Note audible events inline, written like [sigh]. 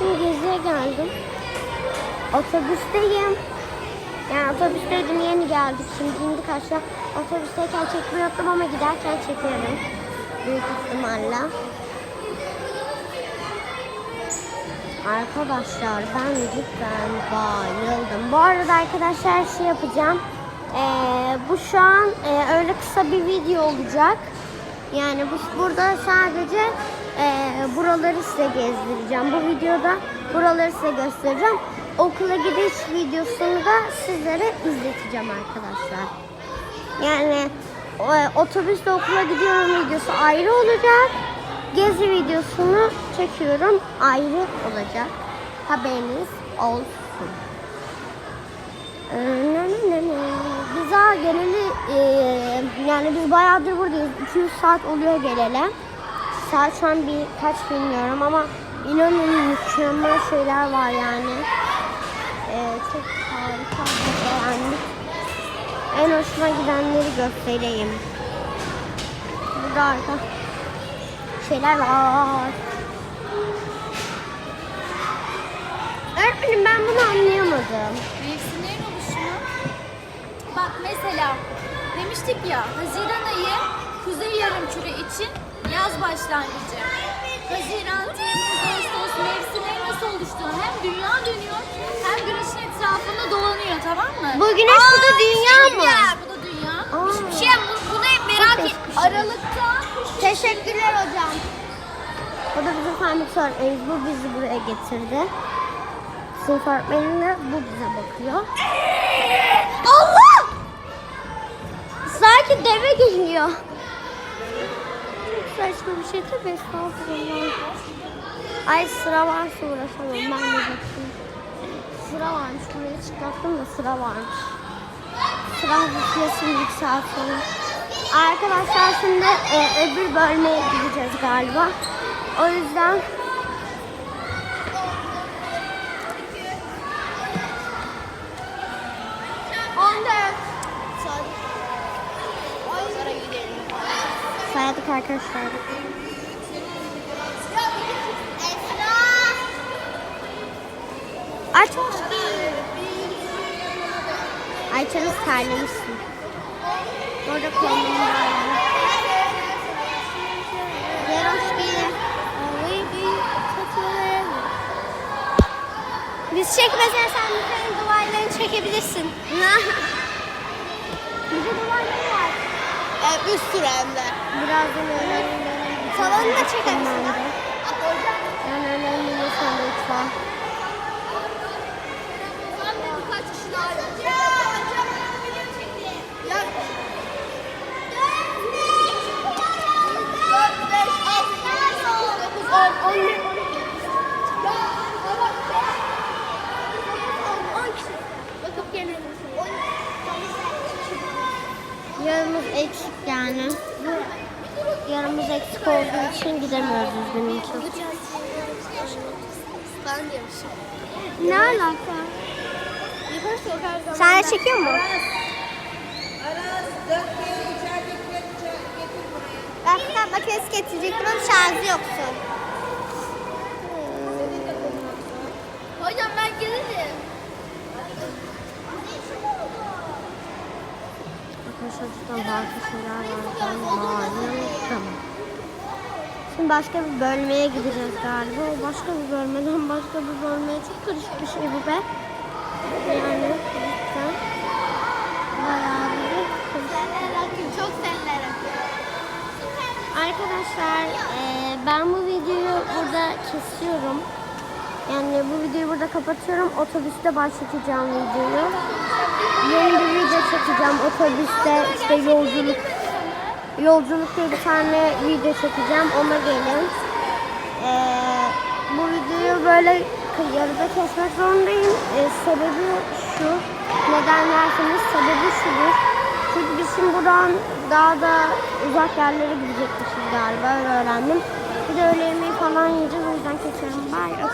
şimdi geziye geldim. Otobüsteyim. Yani otobüsteydim yeni geldik şimdi indik aşağı. Otobüsteyken çekmeyi yaptım ama giderken çekerim. Büyük ihtimalle. Arkadaşlar ben cidden bayıldım. Bu arada arkadaşlar şey yapacağım. Ee, bu şu an e, öyle kısa bir video olacak. Yani bu, burada sadece e, buraları size gezdireceğim. Bu videoda buraları size göstereceğim. Okula gidiş videosunu da sizlere izleteceğim arkadaşlar. Yani e, otobüste okula gidiyorum videosu ayrı olacak. Gezi videosunu çekiyorum ayrı olacak. Haberiniz olsun. Ee. Biz daha geleli e, yani biz bayağıdır buradayız. 200 saat oluyor geleli. Saat şu an bir kaç bilmiyorum ama inanın mükemmel şeyler var yani. Ee, çok harika beğendik. En hoşuma gidenleri göstereyim. Burada arka şeyler var. Öğretmenim ben bunu anlayamadım. Mevsimlerin oluşumu. Bak mesela demiştik ya Haziran ayı Kuzey Yarımküre için yaz başlangıcı. Haziran, Temmuz, Ağustos mevsimlerin nasıl oluştuğunu hem dünya dönüyor hem güneşin etrafında dolanıyor tamam mı? Bu güneş, bu da dünya mı? Bu da dünya. Aa. Bir şey bu, bunu hep merak et. şey. Aralıkta Teşekkürler hocam. O da bizim fen öğretmenimiz. Bu bizi buraya getirdi. Sınıf öğretmenim de bu bize bakıyor. Allah! Sanki deve geliyor. Saçma bir şey tabii estağfurullah. Ay sıra varsa uğraşamam ben de bakayım. Sıra varmış buraya çıkarttım da sıra varmış. Sıra hafiflesin yükseltelim. Arkadaşlar şimdi e, öbür bölmeye gideceğiz galiba. O yüzden saydık arkadaşlar. Aç Ayça'nız terlemişsin. Orada kombin var. Biz çekmesen sen bütün duvarlarını çekebilirsin. [laughs] Burada duvarları var. Ee, üst sürü hem de. Birazdan öğrenin. Salonu da çekelim de. Ben öğrenin lütfen lütfen. Eksik yani. Yarımız eksik olduğu için gidemiyoruz üzgünüm ki. Ben. Ne alaka? Sen de çekiyor mu? Ben makinesi getirecektim ama şarjı yoktu. Hocam ben gelirim. Cidden harika şeyler var. Bayıldım. Şimdi başka bir bölmeye gideceğiz galiba. O başka bir bölmeden başka bir bölmeye çok karışık bir şey bu be. Yani cidden bayağı bir. Çok. Arkadaşlar eee, ben bu videoyu burada kesiyorum. Yani bu videoyu burada kapatıyorum. Otobüste başlatacağım videoyu. Yeni bir çekeceğim. Otobüste işte yolculuk. Yolculuk diye bir tane video çekeceğim. Ona gelin. Eee, bu videoyu böyle yarıda kesmek zorundayım. Eee, sebebi şu. Neden derseniz sebebi şudur. Çünkü biz şimdi buradan daha da uzak yerlere gidecekmişiz galiba öyle öğrendim. Bir de öğle yemeği falan yiyeceğiz o yüzden kesiyorum. Bye.